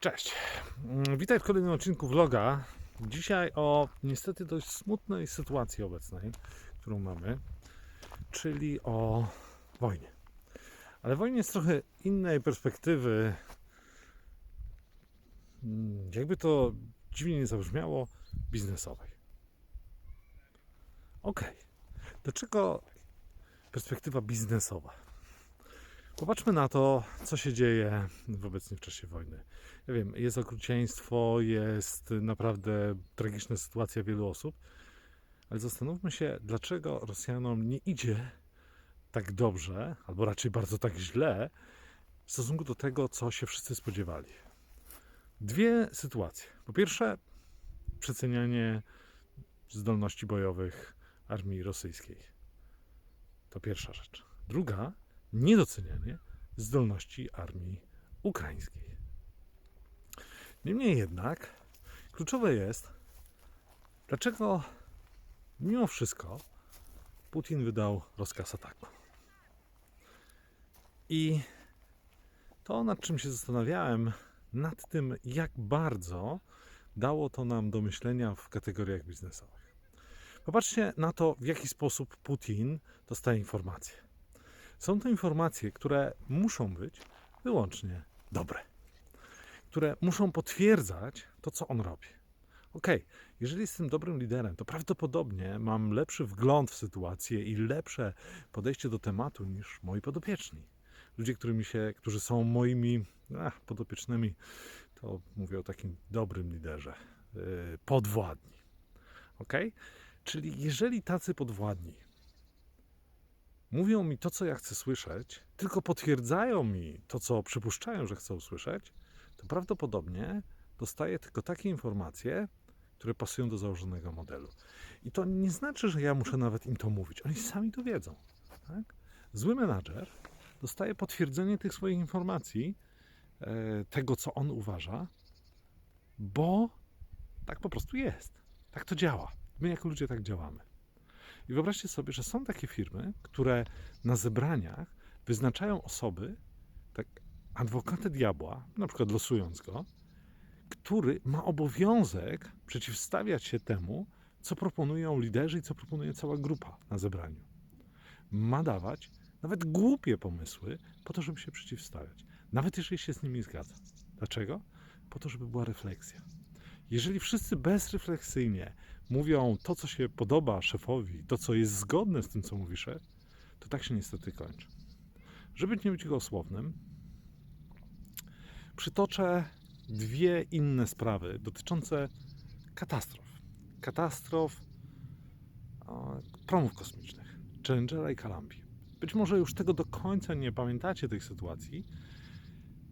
Cześć. Mm, Witaj w kolejnym odcinku vloga. Dzisiaj o niestety dość smutnej sytuacji obecnej, którą mamy, czyli o wojnie. Ale wojnie z trochę innej perspektywy. mm, Jakby to dziwnie nie zabrzmiało, biznesowej. Okej. Dlaczego perspektywa biznesowa? Popatrzmy na to, co się dzieje obecnie w czasie wojny. Ja wiem, jest okrucieństwo, jest naprawdę tragiczna sytuacja wielu osób, ale zastanówmy się, dlaczego Rosjanom nie idzie tak dobrze, albo raczej bardzo tak źle, w stosunku do tego, co się wszyscy spodziewali. Dwie sytuacje. Po pierwsze, przecenianie zdolności bojowych armii rosyjskiej. To pierwsza rzecz. Druga, niedocenianie zdolności armii ukraińskiej. Niemniej jednak, kluczowe jest, dlaczego mimo wszystko Putin wydał rozkaz ataku. I to, nad czym się zastanawiałem, nad tym, jak bardzo dało to nam do myślenia w kategoriach biznesowych. Popatrzcie na to, w jaki sposób Putin dostaje informacje. Są to informacje, które muszą być wyłącznie dobre, które muszą potwierdzać to, co on robi. Okej, jeżeli jestem dobrym liderem, to prawdopodobnie mam lepszy wgląd w sytuację i lepsze podejście do tematu niż moi podopieczni. Ludzie, którymi się, którzy są moimi ach, podopiecznymi, to mówię o takim dobrym liderze, yy, podwładni. Ok? Czyli jeżeli tacy podwładni mówią mi to, co ja chcę słyszeć, tylko potwierdzają mi to, co przypuszczają, że chcą usłyszeć, to prawdopodobnie dostaję tylko takie informacje, które pasują do założonego modelu. I to nie znaczy, że ja muszę nawet im to mówić. Oni sami to wiedzą. Tak? Zły menadżer dostaje potwierdzenie tych swoich informacji, e, tego, co on uważa, bo tak po prostu jest. Tak to działa. My jako ludzie tak działamy. I wyobraźcie sobie, że są takie firmy, które na zebraniach wyznaczają osoby, tak adwokatę diabła, na przykład losując go, który ma obowiązek przeciwstawiać się temu, co proponują liderzy i co proponuje cała grupa na zebraniu. Ma dawać nawet głupie pomysły po to, żeby się przeciwstawiać. Nawet jeżeli się z nimi zgadza. Dlaczego? Po to, żeby była refleksja. Jeżeli wszyscy bezrefleksyjnie mówią to, co się podoba szefowi, to, co jest zgodne z tym, co mówi szef, to tak się niestety kończy. Żeby nie być gołosłownym, przytoczę dwie inne sprawy dotyczące katastrof. Katastrof promów kosmicznych, Challengera i Calambi. Być może już tego do końca nie pamiętacie tych sytuacji.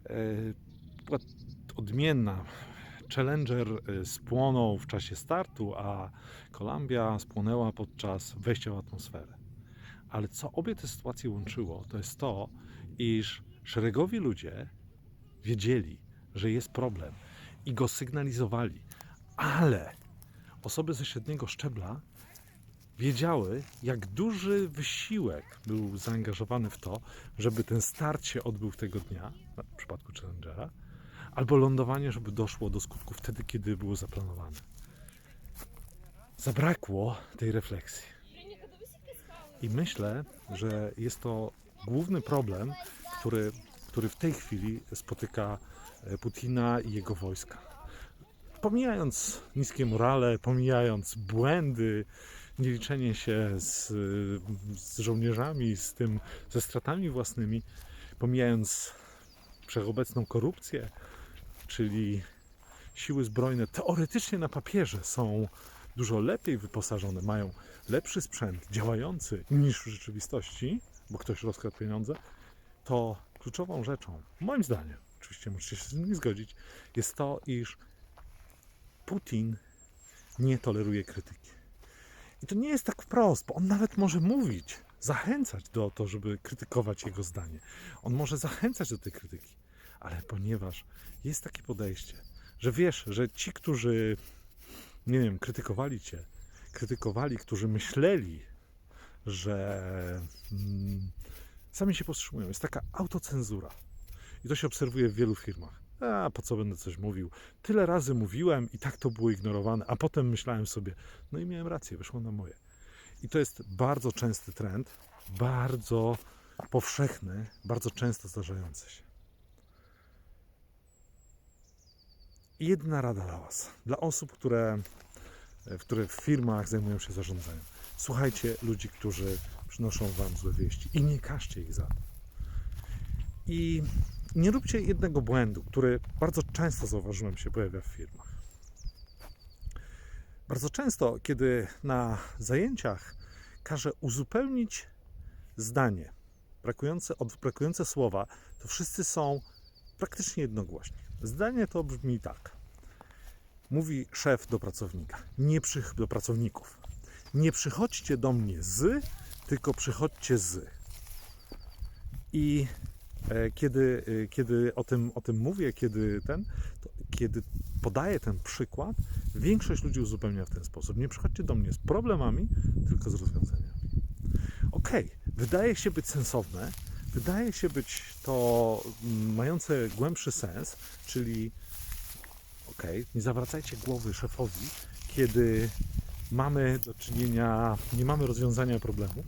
E, odmienna. Challenger e, spłonął w czasie startu, a Columbia spłonęła podczas wejścia w atmosferę. Ale co obie te sytuacje łączyło, to jest to, iż szeregowi ludzie wiedzieli, że jest problem i go sygnalizowali, ale osoby ze średniego szczebla wiedziały, jak duży wysiłek był zaangażowany w to, żeby ten start się odbył tego dnia, w przypadku Challengera, albo lądowanie, żeby doszło do skutku wtedy, kiedy było zaplanowane. Zabrakło tej refleksji. I myślę, że jest to główny problem, który, który w tej chwili spotyka e, Putina i jego wojska. Pomijając niskie morale, pomijając błędy, nieliczenie się z, z żołnierzami, z tym, ze stratami własnymi, pomijając wszechobecną korupcję, czyli siły zbrojne teoretycznie na papierze są dużo lepiej wyposażone, mają lepszy sprzęt działający niż w rzeczywistości, bo ktoś rozkradł pieniądze, to kluczową rzeczą, moim zdaniem, oczywiście możecie się z tym nie zgodzić, jest to, iż Putin nie toleruje krytyki. I to nie jest tak wprost, bo on nawet może mówić, zachęcać do to, żeby krytykować jego zdanie. On może zachęcać do tej krytyki, ale ponieważ jest takie podejście, że wiesz, że ci, którzy, nie wiem, krytykowali cię, krytykowali, którzy myśleli, że mm, sami się powstrzymują. Jest taka autocenzura. I to się obserwuje w wielu firmach. A po co będę coś mówił? Tyle razy mówiłem i tak to było ignorowane, a potem myślałem sobie, no i miałem rację, wyszło na moje. I to jest bardzo częsty trend, bardzo powszechny, bardzo często zdarzający się. Jedna rada dla Was, dla osób, które, które w firmach zajmują się zarządzaniem. Słuchajcie ludzi, którzy przynoszą Wam złe wieści i nie każcie ich za to. I nie róbcie jednego błędu, który bardzo często zauważyłem się pojawia w firmach. Bardzo często, kiedy na zajęciach każę uzupełnić zdanie, brakujące, brakujące słowa, to wszyscy są praktycznie jednogłośni. Zdanie to brzmi tak. Mówi szef do pracownika, nie przy, do pracowników. Nie przychodźcie do mnie z, tylko przychodźcie z. I e, kiedy, e, kiedy o, tym, o tym mówię, kiedy ten, to, kiedy podaję ten przykład, większość ludzi uzupełnia w ten sposób. Nie przychodźcie do mnie z problemami, tylko z rozwiązaniami. Okej, wydaje się być sensowne, wydaje się być to mm, mające głębszy sens, czyli okej, nie zawracajcie głowy szefowi, kiedy mamy do czynienia, nie mamy rozwiązania problemu,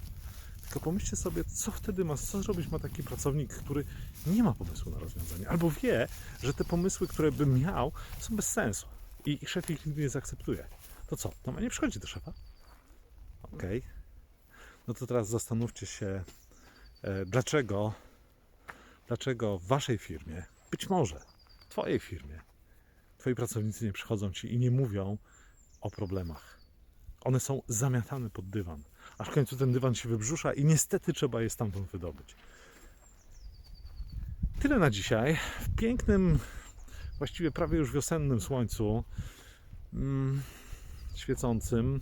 tylko pomyślcie sobie, co wtedy ma, co zrobić ma taki pracownik, który nie ma pomysłu na rozwiązanie, albo wie, że te pomysły, które by miał, są bez sensu i, szef ich nigdy nie zaakceptuje. To co? To ma nie przychodzi do szefa? Okej. No to teraz zastanówcie się, dlaczego, dlaczego w waszej firmie, być może w twojej firmie, twoi pracownicy nie przychodzą ci i nie mówią o problemach. One są zamiatane pod dywan, aż w końcu ten dywan się wybrzusza i niestety trzeba je stamtąd wydobyć. Tyle na dzisiaj. W pięknym, właściwie prawie już wiosennym słońcu, mm, świecącym.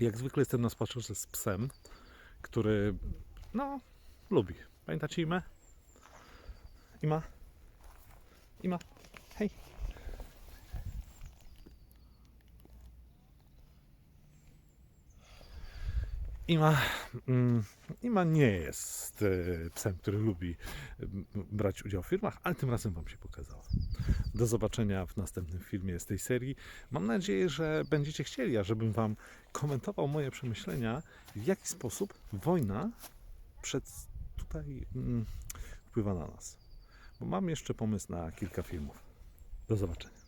Jak zwykle jestem na spacerze z psem, który, no, lubi. Pamiętacie Imę? Ima? Ima? Hej. Ima, mm, Ima nie jest e, psem, który lubi brać udział w firmach, ale tym razem Wam się pokazała. Do zobaczenia w następnym filmie z tej serii. Mam nadzieję, że będziecie chcieli, ażebym Wam komentował moje przemyślenia, w jaki sposób wojna przed tutaj mm, wpływa na nas. Bo mam jeszcze pomysł na kilka filmów. Do zobaczenia.